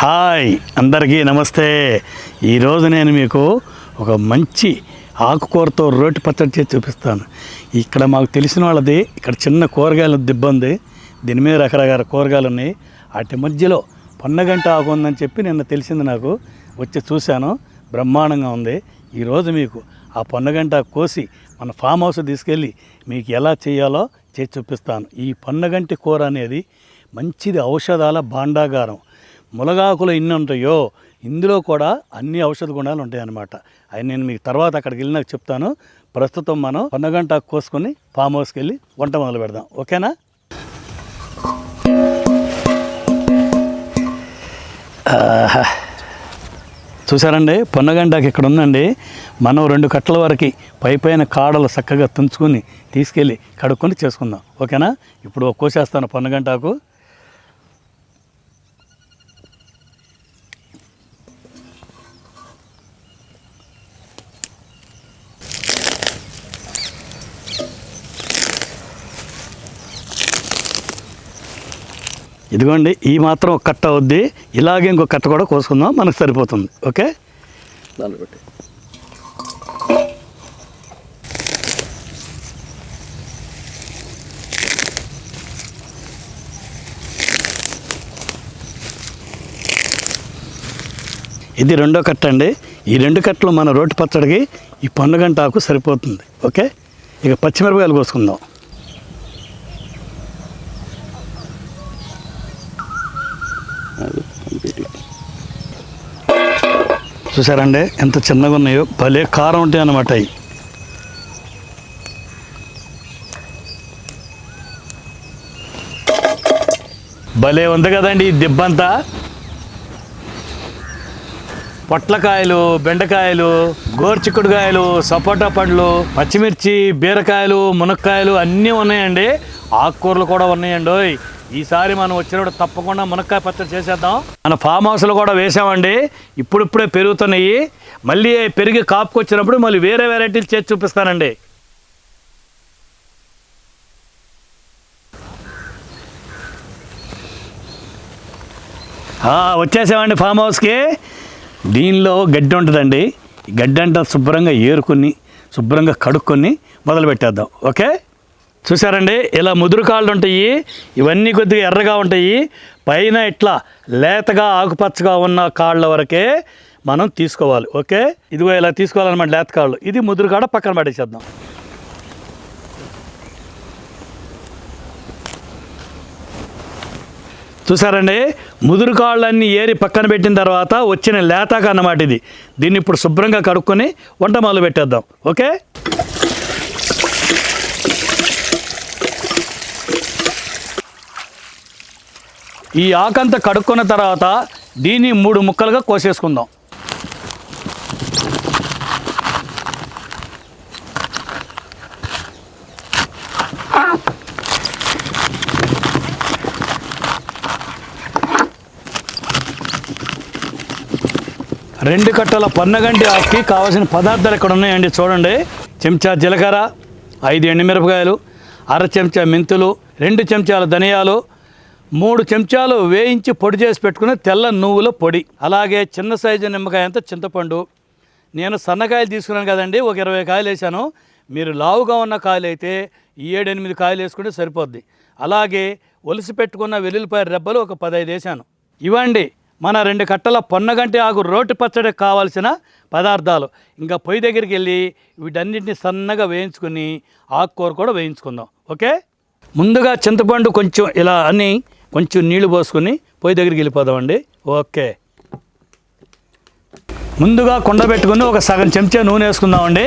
Hi అందరికీ నమస్తే. ఈరోజు నేను మీకు ఒక మంచి ఆకుకూరతో రోటి పచ్చడి చేసి చూపిస్తాను. ఇక్కడ మాకు తెలిసిన వాళ్ళది ఇక్కడ చిన్న కూరగాయల దిబ్బ ఉంది దీని మీద రకరకాల కూరగాయలు ఉన్నాయి. వాటి మధ్యలో పొన్నగంట ఆకు ఉందని చెప్పి నిన్న తెలిసింది నాకు. వచ్చి చూశాను. బ్రహ్మాండంగా ఉంది. ఈరోజు మీకు ఆ పొన్నగంట కోసి మన ఫామ్ హౌస్ తీసుకెళ్ళి మీకు ఎలా చేయాలో చేసి చూపిస్తాను. ఈ పొన్నగంటి కూర అనేది మంచిది ఔషధాల భాండాగారం. ములగాకులు ఎన్ని ఉంటాయో ఇందులో కూడా అన్ని ఔషధ గుణాలు ఉంటాయన్నమాట. అవి నేను మీకు తర్వాత అక్కడికి వెళ్ళినాక చెప్తాను. ప్రస్తుతం మనం పొన్నగంట కోసుకొని ఫామ్ హౌస్కి వెళ్ళి వంట మొదలు పెడదాం. ఓకేనా? చూసారండి పొన్నగంటాకి ఇక్కడ ఉందండి. మనం రెండు కట్టల వరకు పై పైన కాడలు చక్కగా తుంచుకొని తీసుకెళ్ళి కడుక్కొని చేసుకుందాం. ఓకేనా? ఇప్పుడు కోసేస్తాను పొన్నగంటాకు ఇదిగోండి ఈ మాత్రం ఒక కట్ట అవుద్ది ఇలాగే ఇంకో కట్ట కూడా కోసుకుందాం మనకు సరిపోతుంది. ఓకే? పెట్టి ఇది రెండో కట్ట అండి. ఈ రెండు కట్టలు మన రోటి పచ్చడికి ఈ పండుగంట ఆకు సరిపోతుంది. ఓకే? ఇక పచ్చిమిరపకాయలు కోసుకుందాం. చూసారండి ఎంత చిన్నగా ఉన్నాయో. భలే కారం ఉంటాయి అన్నమాట అవి భలే ఉంది కదండి ఈ దిబ్బంతా. పొట్లకాయలు బెండకాయలు గోరుచిక్కుడుకాయలు సపోటా పండ్లు పచ్చిమిర్చి బీరకాయలు మునక్కాయలు అన్నీ ఉన్నాయండి. ఆకుకూరలు కూడా ఉన్నాయండి ఓయ్. ఈసారి మనం వచ్చినప్పుడు తప్పకుండా మునక్కాయ పచ్చడి చేసేద్దాం. మన ఫామ్ హౌస్లో కూడా వేసామండి. ఇప్పుడిప్పుడే పెరుగుతున్నాయి. మళ్ళీ పెరిగి కాపుకొచ్చినప్పుడు మళ్ళీ వేరే వెరైటీలు చేసి చూపిస్తానండి. వచ్చేసామండి ఫామ్ హౌస్కి. దీనిలో గడ్డి ఉంటుందండి. ఈ గడ్డి అంతా శుభ్రంగా ఏరుకుని శుభ్రంగా కడుక్కొని మొదలు పెట్టేద్దాం ఓకే? చూసారండి ఇలా ముదురు కాళ్ళు ఉంటాయి ఇవన్నీ కొద్దిగా ఎర్రగా ఉంటాయి. పైన ఇట్లా లేతగా ఆకుపచ్చగా ఉన్న కాళ్ళ వరకే మనం తీసుకోవాలి. ఓకే? ఇదిగో ఇలా తీసుకోవాలన్నమాట లేత కాళ్ళు. ఇది ముదురు కాడ పక్కన పడేసేద్దాం. చూసారండి ముదురు కాళ్ళన్నీ ఏరి పక్కన పెట్టిన తర్వాత వచ్చిన లేతాక అన్నమాట ఇది. దీన్ని ఇప్పుడు శుభ్రంగా కడుక్కొని వంట మొదలు పెట్టేద్దాం. ఓకే? ఈ ఆకంత కడుక్కున్న తర్వాత దీన్ని మూడు ముక్కలుగా కోసేసుకుందాం. రెండు కట్టల పన్నగంటి ఆకుకి కావాల్సిన పదార్థాలు ఇక్కడ ఉన్నాయండి చూడండి. చెంచా జీలకర్ర ఐదు ఎండుమిరపకాయలు అర చెంచా మెంతులు రెండు చెంచాల ధనియాలు మూడు చెంచాలు వేయించి పొడి చేసి పెట్టుకున్న తెల్ల నువ్వుల పొడి అలాగే చిన్న సైజు నిమ్మకాయ అంత చింతపండు. నేను సన్నకాయలు తీసుకున్నాను కదండి ఒక ఇరవై కాయలు వేసాను మీరు లావుగా ఉన్న కాయలు అయితే ఏడెనిమిది కాయలు వేసుకుంటే సరిపోద్ది. అలాగే ఒలిసి పెట్టుకున్న వెల్లుల్లిపాయ రెబ్బలు ఒక పదహైదు వేసాను ఇవ్వండి మన రెండు కట్టల పొన్నగంటి ఆకు రోటి పచ్చడికి కావాల్సిన పదార్థాలు. ఇంకా పొయ్యి దగ్గరికి వెళ్ళి వీటన్నిటిని సన్నగా వేయించుకుని ఆకుకూర కూడా వేయించుకుందాం. ఓకే? ముందుగా చింతపండు కొంచెం ఇలా అని కొంచెం నీళ్ళు పోసుకొని పొయ్యి దగ్గరికి వెళ్ళిపోదామండి. ఓకే. ముందుగా కుండ పెట్టుకుని ఒక సగం చెంచా నూనె వేసుకుందామండి.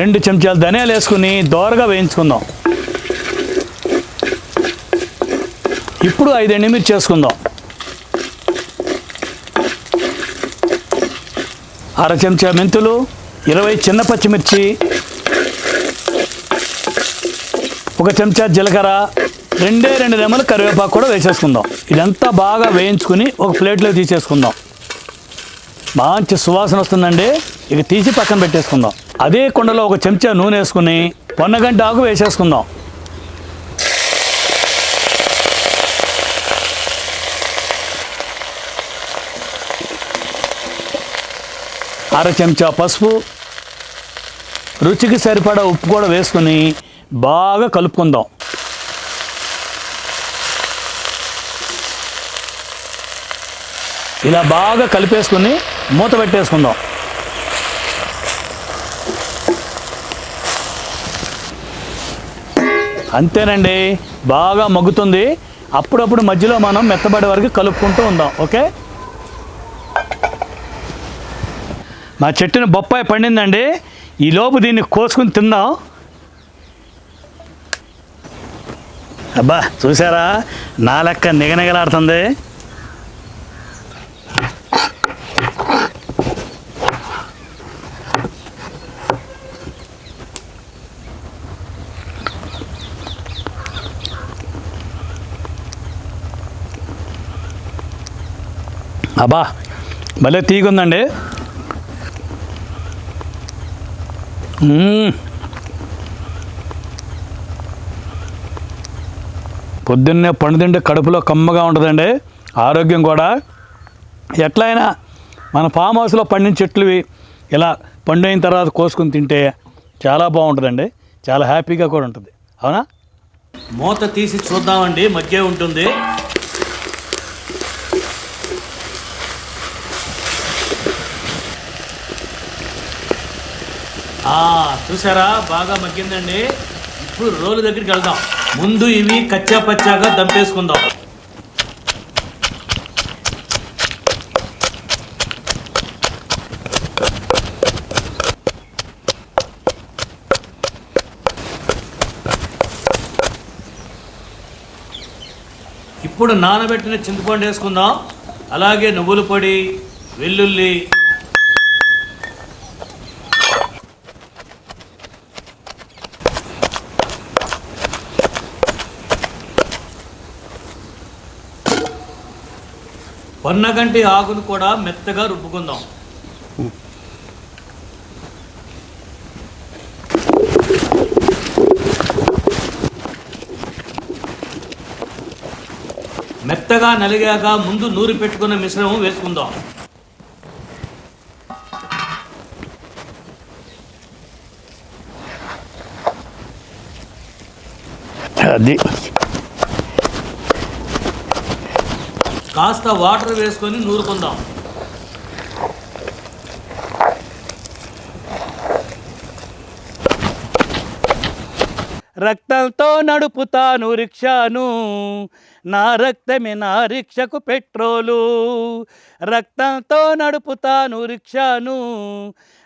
రెండు చెంచాలు ధనియాలు వేసుకుని దోరగా వేయించుకుందాం. ఇప్పుడు ఐదు ఎండుమిర్చి చేసుకుందాం అర చెంచా మెంతులు ఇరవై చిన్న పచ్చిమిర్చి ఒక చెంచా జీలకర్ర రెండే రెండు రెమ్మలు కరివేపాకు కూడా వేసేసుకుందాం. ఇదంతా బాగా వేయించుకుని ఒక ప్లేట్లో తీసేసుకుందాం. మంచి సువాసన వస్తుందండి. ఇక తీసి పక్కన పెట్టేసుకుందాం. అదే కుండలో ఒక చెంచా నూనె వేసుకుని పొన్నగంట ఆకు వేసేసుకుందాం. అర చెంచా పసుపు రుచికి సరిపడా ఉప్పు కూడా వేసుకుని బాగా కలుపుకుందాం. ఇలా బాగా కలిపేసుకుని మూత పెట్టేసుకుందాం. అంతేనండి బాగా మగ్గుతుంది. అప్పుడప్పుడు మధ్యలో మనం మెత్తబడే వరకు కలుపుకుంటూ ఉందాం ఓకే? మా చెట్టుని బొప్పాయి పండిందండి. ఈ లోపు దీన్ని కోసుకుని తిందాం. అబ్బా చూసారా నా లెక్క నిగనిగలాడుతుంది. అబ్బా భలే తీగుందండి. పొద్దున్నే పండు తింటే కడుపులో కమ్మగా ఉంటుందండి. ఆరోగ్యం కూడా. ఎట్లయినా మన ఫామ్ హౌస్లో పండిన చెట్లువి ఇలా పండు అయిన తర్వాత కోసుకుని తింటే చాలా బాగుంటుందండి. చాలా హ్యాపీగా కూడా ఉంటుంది. అవునా? మూత తీసి చూద్దామండి. మధ్య ఉంటుంది. చూసారా? బాగా మగ్గిందండి. ఇప్పుడు రోలు దగ్గరికి వెళ్దాం. ముందు ఇవి కచ్చా పచ్చాగా దంపేసుకుందాం. ఇప్పుడు నానబెట్టిన చింతపండు వేసుకుందాం. అలాగే నువ్వుల పొడి వెల్లుల్లి పొన్నగంటి ఆకును కూడా మెత్తగా రుబ్బుకుందాం. మెత్తగా నలిగాక ముందు నూరి పెట్టుకున్న మిశ్రమం వేసుకుందాం. అది కాస్త వాటర్ వేసుకొని నూరుకుందాం. రక్తంతో నడుపుతాను రిక్షాను. నా రక్తమే నా రిక్షకు పెట్రోలు. రక్తంతో నడుపుతాను రిక్షాను.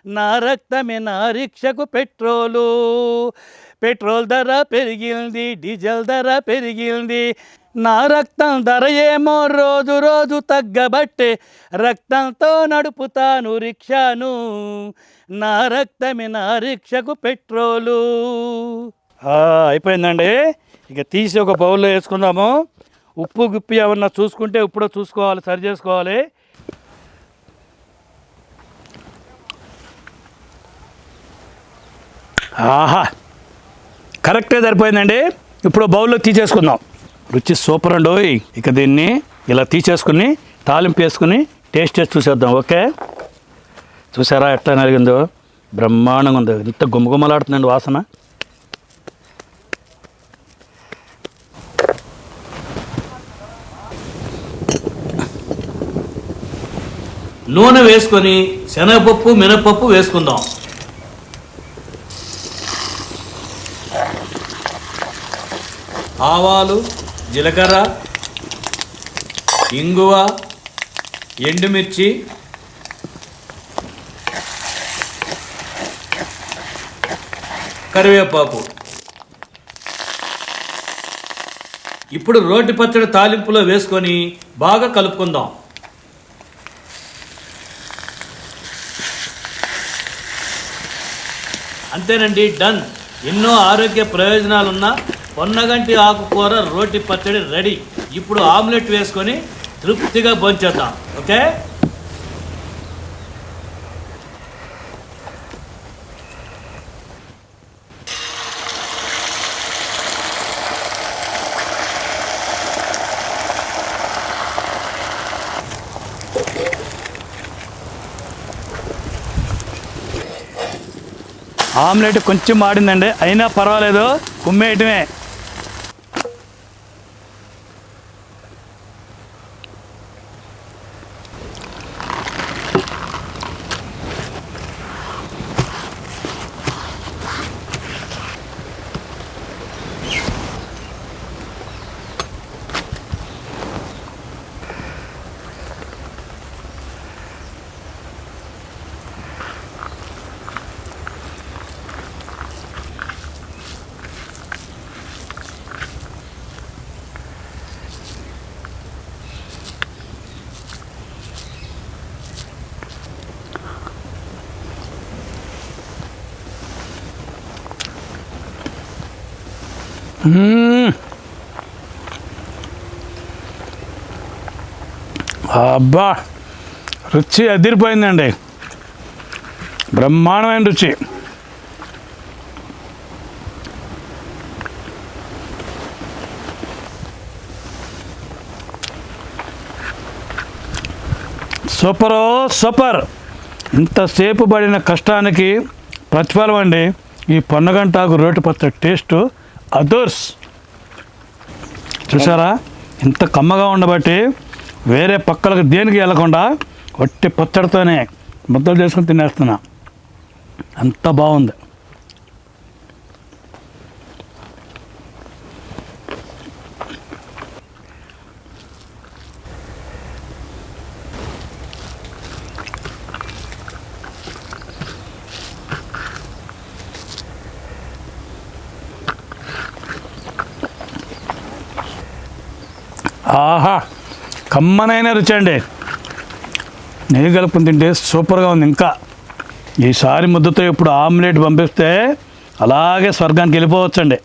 నా రక్తమే నా రిక్షకు పెట్రోలు. పెట్రోల్ ధర పెరిగింది డీజిల్ ధర పెరిగింది. నా రక్తం ధర ఏమో రోజు రోజు తగ్గబట్టే రక్తంతో నడుపుతాను రిక్షాను. నా రక్తమే నా రిక్షకు పెట్రోలు. అయిపోయిందండి. ఇక తీసి ఒక బౌల్లో వేసుకుందాము. ఉప్పు గుప్పి ఏమన్నా చూసుకుంటే ఇప్పుడో చూసుకోవాలి సరి చేసుకోవాలి. ఆహా! కరెక్టే సరిపోయిందండి. ఇప్పుడు బౌల్లో తీసేసుకుందాం. రుచి సూపర్ అండి ఓయ్. ఇక దీన్ని ఇలా తీసేసుకుని తాలింపు వేసుకుని టేస్ట్ చేసి చూసేద్దాం ఓకే? చూసారా ఎట్లా నలిగిందో? బ్రహ్మాండంగా ఉంది. ఇంత గుమ్మగుమ్మలాడుతుందండి వాసన. నూనె వేసుకొని శనగపప్పు మినపప్పు వేసుకుందాం. ఆవాలు జీలకర్ర ఇంగువ ఎండుమిర్చి కరివేపాకు. ఇప్పుడు రోటి పచ్చడి తాలింపులో వేసుకొని బాగా కలుపుకుందాం. అంతేనండి డన్. ఎన్నో ఆరోగ్య ప్రయోజనాలున్న పొన్నగంటి ఆకుకూర రోటి పచ్చడి రెడీ. ఇప్పుడు ఆమ్లెట్ వేసుకొని తృప్తిగా భోంచేద్దాం. ఓకే? ఆమ్లెట్ కొంచెం మాడిందండి. అయినా పర్వాలేదు. కుమ్మేయటమే. అబ్బా రుచి అదిరిపోయిందండి. బ్రహ్మాండమైన రుచి. సూపరో సూపర్. ఇంతసేపు పడిన కష్టానికి ప్రతిఫలం అండి. ఈ పొన్నగంటాకు రోటి పచ్చడి టేస్ట్ అదర్స్. చూసారా ఇంత కమ్మగా ఉండబట్టి వేరే పక్కలకు దేనికి వెళ్ళకుండా వట్టి పచ్చడితోనే ముద్దలు చేసుకుని తినేస్తున్నా. అంత బాగుంది. ఆహా కమ్మనైన రుచి అండి. నెయ్యి కలుపుకుని తింటే సూపర్గా ఉంది ఇంకా. ఈసారి ముద్దతో ఇప్పుడు ఆమ్లెట్ పంపిస్తే అలాగే స్వర్గానికి వెళ్ళిపోవచ్చండి.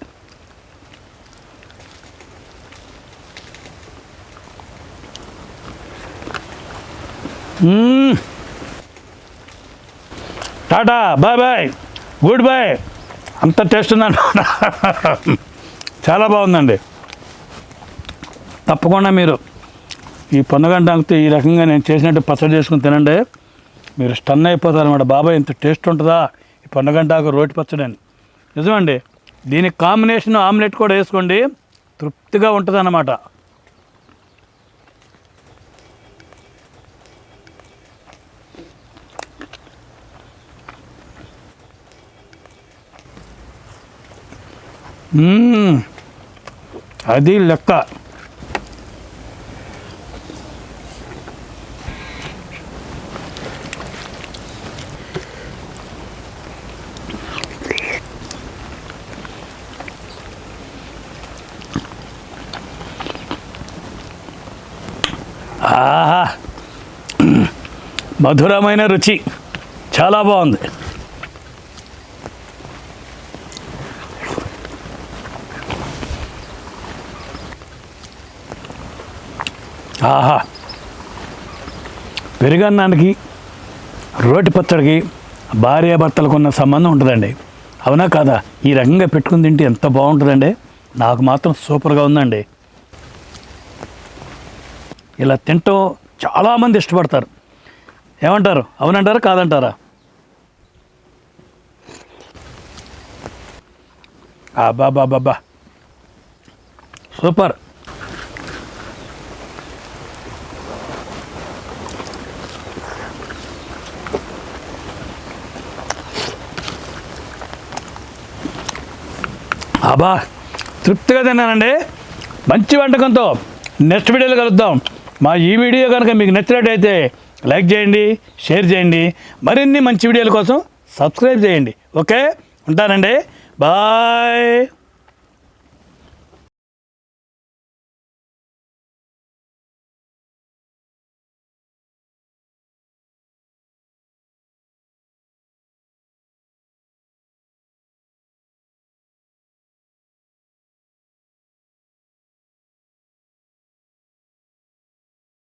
Tata bye bye good bye. అంత టేస్ట్ ఉందండి. చాలా బాగుందండి. తప్పకుండా మీరు ఈ పొన్నగంట ఈ రకంగా నేను చేసినట్టు పచ్చడి చేసుకుని తినండి. మీరు స్టన్ అయిపోతారు అనమాట బాబాయ్ ఇంత టేస్ట్ ఉంటుందా? ఈ పొన్నగంటాకు రోటి పచ్చడి అని. నిజమండి. దీనికి కాంబినేషన్ ఆమ్లెట్ కూడా వేసుకోండి. తృప్తిగా ఉంటుంది అన్నమాట అది లెక్క. మధురమైన రుచి. చాలా బాగుంది. ఆహా. పెరుగన్నానికి రోటి పచ్చడికి భార్యాభర్తలకు ఉన్న సంబంధం ఉంటుందండి. అవునా కాదా? ఈ రకంగా పెట్టుకుని తింటే ఎంత బాగుంటుందండి? నాకు మాత్రం సూపర్గా ఉందండి. ఇలా తింటూ చాలామంది ఇష్టపడతారు. ఏమంటారు? అవునంటారా? కాదంటారా? బాబా సూపర్. అబ్బా తృప్తిగా తిన్నానండి. మంచి వంటకంతో నెక్స్ట్ వీడియోలో కలుద్దాం. మా ఈ వీడియో కనుక మీకు నచ్చినట్టయితే లైక్ చేయండి షేర్ చేయండి. మరిన్ని మంచి వీడియోల కోసం సబ్స్క్రైబ్ చేయండి. ఓకే? ఉంటానండి. బాయ్.